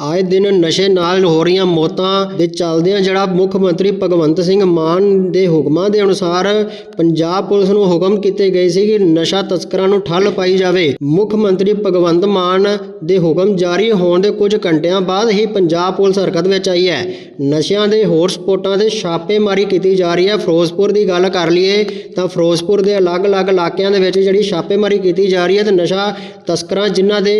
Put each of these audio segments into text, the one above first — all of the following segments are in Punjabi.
ਆਏ ਦਿਨ ਨਸ਼ੇ ਨਾਲ ਹੋ ਰਹੀਆਂ ਮੌਤਾਂ ਦੇ ਚੱਲਦਿਆਂ ਜਿਹੜਾ ਮੁੱਖ ਮੰਤਰੀ ਭਗਵੰਤ ਸਿੰਘ ਮਾਨ ਦੇ ਹੁਕਮਾਂ ਦੇ ਅਨੁਸਾਰ ਪੰਜਾਬ ਪੁਲਿਸ ਨੂੰ ਹੁਕਮ ਕੀਤੇ ਗਏ ਸੀ ਕਿ ਨਸ਼ਾ ਤਸਕਰਾਂ ਨੂੰ ਠੱਲ ਪਾਈ ਜਾਵੇ। ਮੁੱਖ ਮੰਤਰੀ ਭਗਵੰਤ ਮਾਨ ਦੇ ਹੁਕਮ ਜਾਰੀ ਹੋਣ ਦੇ ਕੁਝ ਘੰਟਿਆਂ ਬਾਅਦ ਹੀ ਪੰਜਾਬ ਪੁਲਿਸ ਹਰਕਤ ਵਿੱਚ ਆਈ ਹੈ। ਨਸ਼ਿਆਂ ਦੇ ਹੋਰ ਸਪੋਟਾਂ ਦੇ ਛਾਪੇਮਾਰੀ ਕੀਤੀ ਜਾ ਰਹੀ ਹੈ। ਫਿਰੋਜ਼ਪੁਰ ਦੀ ਗੱਲ ਕਰ ਲਈਏ ਤਾਂ ਫਿਰੋਜ਼ਪੁਰ ਦੇ ਅਲੱਗ-ਅਲੱਗ ਇਲਾਕਿਆਂ ਦੇ ਵਿੱਚ ਜਿਹੜੀ ਛਾਪੇਮਾਰੀ ਕੀਤੀ ਜਾ ਰਹੀ ਹੈ ਤੇ ਨਸ਼ਾ ਤਸਕਰਾਂ ਜਿਨ੍ਹਾਂ ਦੇ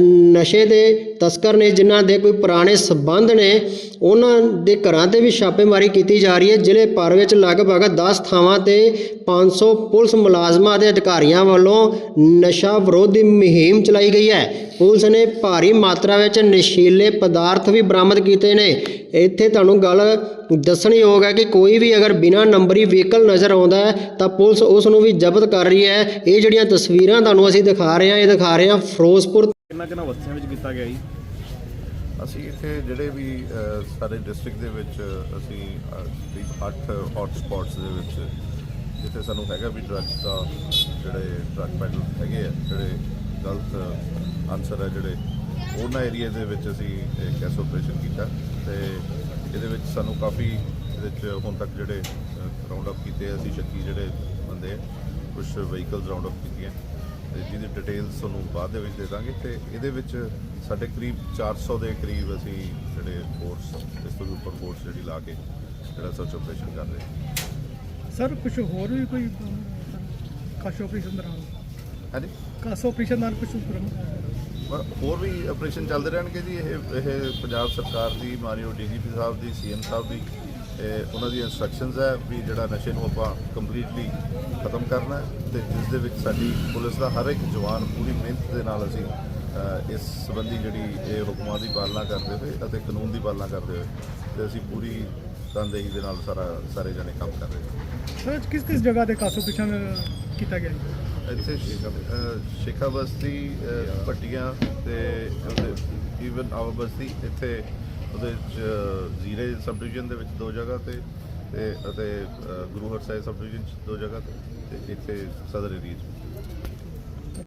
ਨਸ਼ੇ ਦੇ ਤਸਕਰ ਨੇ, ਜਿਨ੍ਹਾਂ ਦੇ ਕੋਈ ਪੁਰਾਣੇ ਸਬੰਧ ਨੇ, ਉਹਨਾਂ ਦੇ ਘਰਾਂ ਤੇ ਵੀ ਛਾਪੇਮਾਰੀ ਕੀਤੀ ਜਾ ਰਹੀ ਹੈ। ਜ਼ਿਲ੍ਹੇ ਭਰ ਵਿੱਚ ਲਗਭਗ 10 ਥਾਵਾਂ ਤੇ 500 ਪੁਲਿਸ ਮੁਲਾਜ਼ਮਾਂ ਦੇ ਅਧਿਕਾਰੀਆਂ ਵੱਲੋਂ ਨਸ਼ਾ ਵਿਰੋਧੀ ਮੁਹਿੰਮ ਚਲਾਈ ਗਈ ਹੈ। ਪੁਲਿਸ ਨੇ ਭਾਰੀ ਮਾਤਰਾ ਵਿੱਚ ਨਸ਼ੀਲੇ ਪਦਾਰਥ ਵੀ ਬਰਾਮਦ ਕੀਤੇ ਨੇ। ਇੱਥੇ ਤੁਹਾਨੂੰ ਗੱਲ ਦੱਸਣਯੋਗ ਹੈ ਕਿ ਕੋਈ ਵੀ ਅਗਰ ਬਿਨਾਂ ਨੰਬਰੀ ਵਹੀਕਲ ਨਜ਼ਰ ਆਉਂਦਾ ਹੈ, ਤਾਂ ਪੁਲਿਸ ਉਸ ਨੂੰ ਵੀ ਜ਼ਬਤ ਕਰ ਰਹੀ ਹੈ। ਇਹ ਜਿਹੜੀਆਂ ਤਸਵੀਰਾਂ ਤੁਹਾਨੂੰ ਅਸੀਂ ਦਿਖਾ ਰਹੇ ਹਾਂ, ਇਹ ਦਿਖਾ ਰਹੇ ਹਾਂ ਫਿਰੋਜ਼ਪੁਰ ਕਿੰਨਾ ਕਿੰਨਾ ਵਸਤਿਆਂ ਵਿੱਚ ਕੀਤਾ ਗਿਆ ਜੀ? ਅਸੀਂ ਇੱਥੇ ਜਿਹੜੇ ਵੀ ਅ, ਸਾਡੇ ਡਿਸਟ੍ਰਿਕਟ ਦੇ ਵਿੱਚ ਅਸੀਂ ਅ, ਤਕਰੀਬ 8 ਹੌਟ ਸਪੌਟਸ ਦੇ ਵਿੱਚ ਜਿੱਥੇ ਸਾਨੂੰ ਹੈਗਾ ਵੀ ਡਰੱਗਸ ਦਾ ਜਿਹੜੇ ਡਰੱਗ ਪੈਡਲ ਹੈਗੇ ਆ ਜਿਹੜੇ ਗਲਤ ਆਨਸਰ ਹੈ ਜਿਹੜੇ ਉਹਨਾਂ ਏਰੀਆ ਦੇ ਵਿੱਚ ਅਸੀਂ ਇੱਕ ਐਸ ਆਪਰੇਸ਼ਨ ਕੀਤਾ ਤੇ ਇਹਦੇ ਵਿੱਚ ਸਾਨੂੰ ਕਾਫੀ ਇਹਦੇ ਵਿੱਚ ਹੁਣ ਤੱਕ ਜਿਹੜੇ ਰਾਉਂਡ ਅਪ ਕੀਤੇ ਆ, ਅਸੀਂ ਸ਼ੱਕੀ ਜਿਹੜੇ ਬੰਦੇ ਆ, ਕੁਝ ਵਹੀਕਲਸ ਰਾਉਂਡ ਅਪ ਕੀਤੀਆਂ। ਤੇ ਜਿਹਦੀ ਡਿਟੇਲਸ ਤੁਹਾਨੂੰ ਬਾਅਦ ਦੇ ਵਿੱਚ ਦੇ ਦਾਂਗੇ ਤੇ ਇਹਦੇ ਵਿੱਚ ਸਾਡੇ ਕਰੀਬ 400 ਦੇ ਕਰੀਬ ਅਸੀਂ ਜਿਹੜੇ ਫੋਰਸ ਇਸ ਤੋਂ ਵੀ ਉੱਪਰ ਫੋਰਸ ਜਿਹੜੀ ਲਾ ਕੇ ਜਿਹੜਾ ਸਰਚ ਆਪਰੇਸ਼ਨ ਕਰ ਰਹੇ ਹਾਂ। ਸਰ ਕੁਝ ਹੋਰ ਵੀ ਕੋਈ ਕਾਸ਼ ਆਪਰੇਸ਼ਨ ਦੌਰਾਨ ਹਾਂਜੀ? ਕਾਸ਼ ਆਪਰੇਸ਼ਨ ਨਾਲ ਕੁਝ ਪਰ ਹੋਰ ਵੀ ਆਪਰੇਸ਼ਨ ਚੱਲਦੇ ਰਹਿਣਗੇ ਜੀ ਇਹ ਇਹ ਪੰਜਾਬ ਸਰਕਾਰ ਦੀ ਮਾਨਯੋਗ ਡੀਜੀਪੀ ਸਾਹਿਬ ਦੀ ਸੀਐਮ ਸਾਹਿਬ ਦੀ ਉਹਨਾਂ ਦੀ ਇਨਸਟਰਕਸ਼ਨਸ ਹੈ ਵੀ ਜਿਹੜਾ ਨਸ਼ੇ ਨੂੰ ਆਪਾਂ ਕੰਪਲੀਟਲੀ ਖਤਮ ਕਰਨਾ ਹੈ ਤੇ ਜਿਸ ਦੇ ਵਿੱਚ ਸਾਡੀ ਪੁਲਿਸ ਦਾ ਹਰ ਇੱਕ ਜਵਾਨ ਪੂਰੀ ਮਿਹਨਤ ਦੇ ਨਾਲ ਅਸੀਂ ਇਸ ਸੰਬੰਧੀ ਜਿਹੜੀ ਇਹ ਹੁਕਮਾਂ ਦੀ ਪਾਲਣਾ ਕਰਦੇ ਹੋਏ ਅਤੇ ਕਾਨੂੰਨ ਦੀ ਪਾਲਣਾ ਕਰਦੇ ਹੋਏ ਤੇ ਅਸੀਂ ਪੂਰੀ ਤਨਦੇਹੀ ਦੇ ਨਾਲ ਸਾਰਾ ਸਾਰੇ ਜਣੇ ਕੰਮ ਕਰ ਰਹੇ ਹਾਂ ਸਰ ਕਿਸ ਕਿਸ ਜਗ੍ਹਾ ਤੇ ਕਾਸ਼ ਆਪਰੇਸ਼ਨ ਕੀਤਾ ਗਿਆ? ਇੱਥੇ ਸ਼ੇਖਾ ਬਸਤੀ ਪੱਟੀਆਂ ਤੇ ਈਵਨ ਆਵਾ ਬਸਤੀ ਇੱਥੇ ਉਹਦੇ ਚ ਜ਼ੀਰੇ ਸਬ ਡਿਵੀਜ਼ਨ ਦੇ ਵਿੱਚ ਦੋ ਜਗ੍ਹਾ ਤੇ ਤੇ ਅਤੇ ਅਹ ਗੁਰੂ ਹਰਸਾਏ ਸਬ ਡਿਵੀਜ਼ਨ ਚ ਦੋ ਜਗ੍ਹਾ ਤੇ ਤੇ ਇੱਥੇ ਸਦਰ ਏਰੀਆ 'ਚ।